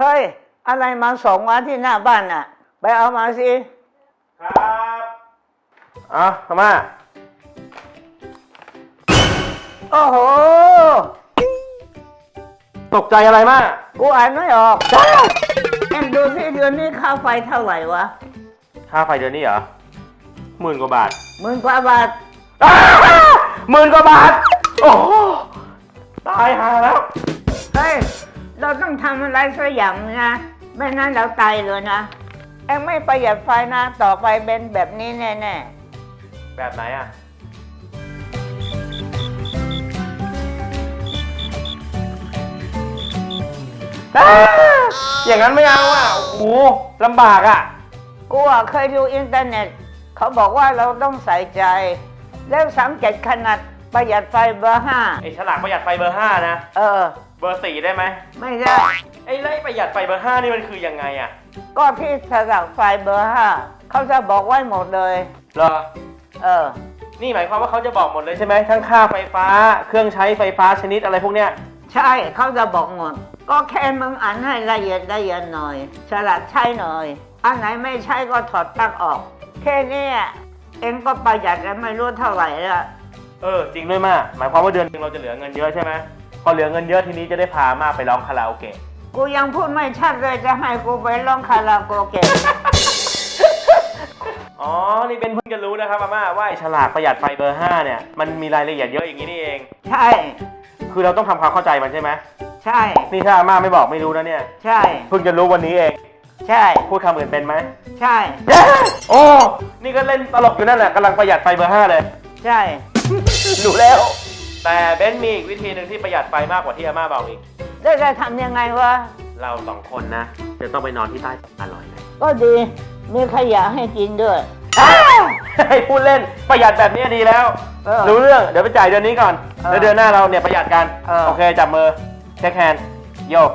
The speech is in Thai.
เฮ้ย อะไรมาส่งมาที่หน้าบ้านน่ะ ไปเอามาสิ ครับอะอาม่าโอ้โห ตกใจอะไรมาก กูอ่านไม่ออกเอ็งดูที่เดือนนี้ค่าไฟเท่าไหร่วะค่าไฟเดือนนี้เหรอหมื่นกว่าบาทหมื่นกว่าบาท อ้าหมื่นกว่าบาท โอ้โหตายหาแล้ว เฮ้ย เราต้องทำอะไรสักอย่างนะไม่นั้นเราตายเลยนะเอ็งไม่ประหยัดไฟนะต่อไปเป็นแบบนี้แน่แบบไหนอะอ้าอย่างนั้นไม่เอาอะ โอ้โหลำบากอะ ๆกูอะเคยดูอินเทอร์เน็ต เขาบอกว่าเราต้องใส่ใจ แล้วสังเกตขนาด ประหยัดไฟเบอร์ห้าไอ้ฉลากประหยัดไฟเบอร์ห้านะ เออ เบอร์สี่ได้ไหมไม่ได้ ไอ้ไล่ประหยัดไฟเบอร์ห้านี่มันคือยังไงอะก็ที่สลักไฟเบอร์ห้าเขาจะบอกไว้หมดเลย เหรอ เออ นี่หมายความว่าเขาจะบอกหมดเลยใช่ไหมทั้งค่าไฟฟ้า เครื่องใช้ไฟฟ้าชนิดอะไรพวกเนี้ย ใช่เขาจะบอกหมด ก็แค่มึงอ่านให้ละเอียดละเอียดหน่อย ฉลาดใช่หน่อย อันไหนไม่ใช่ก็ถอดปลั๊กออก แค่เนี้ยเองก็ประหยัดแล้วไม่รู้เท่าไหร่ละ เออจริงด้วยมาก หมายความว่าเดือนหนึงเราจะเหลือเงินเยอะใช่ไหมพอเหลือเงินเยอะทีนี้จะได้พามาไปร้องคาราโอเกะ กูยังพูดไม่ชัดเลยจะให้กูไปร้องคาราโอเกะ อ๋อ นี่เป็นเพิ่งจะรู้นะครับอาม่าว่าไอ้ฉลากประหยัดไฟเบอร์ 5 เนี่ย มันมีรายละเอียดเยอะอย่างนี้นี่เอง ใช่ คือเราต้องทำความเข้าใจมันใช่ไหมใช่ นี่ถ้าอาม่าไม่บอกไม่รู้นะเนี่ย ใช่ เพิ่งจะรู้วันนี้เอง ใช่ พูดคำอื่นเป็นไหม ใช่ โอ้ นี่ก็เล่นตลกอยู่นั่นแหละกำลังประหยัดไฟเบอร์ 5 เลย ใช่ รู้แล้ว แต่เบนซ์มีอีกวิธีหนึ่งที่ประหยัดไฟมากกว่าที่อาม่าบอกอีก แล้วจะทำยังไงวะ เราสองคนนะ จะต้องไปนอนที่ใต้สะพานลอยเลยก็ดี มีขยะให้กินด้วย ให้พูดเล่นประหยัดแบบนี้ดีแล้ว เออรู้เรื่องเดี๋ยวไปจ่ายเดือนนี้ก่อน เออแล้วเดือนหน้าเราเนี่ยประหยัดกัน เออ โอเคจับมือเช็คแฮนด์โยก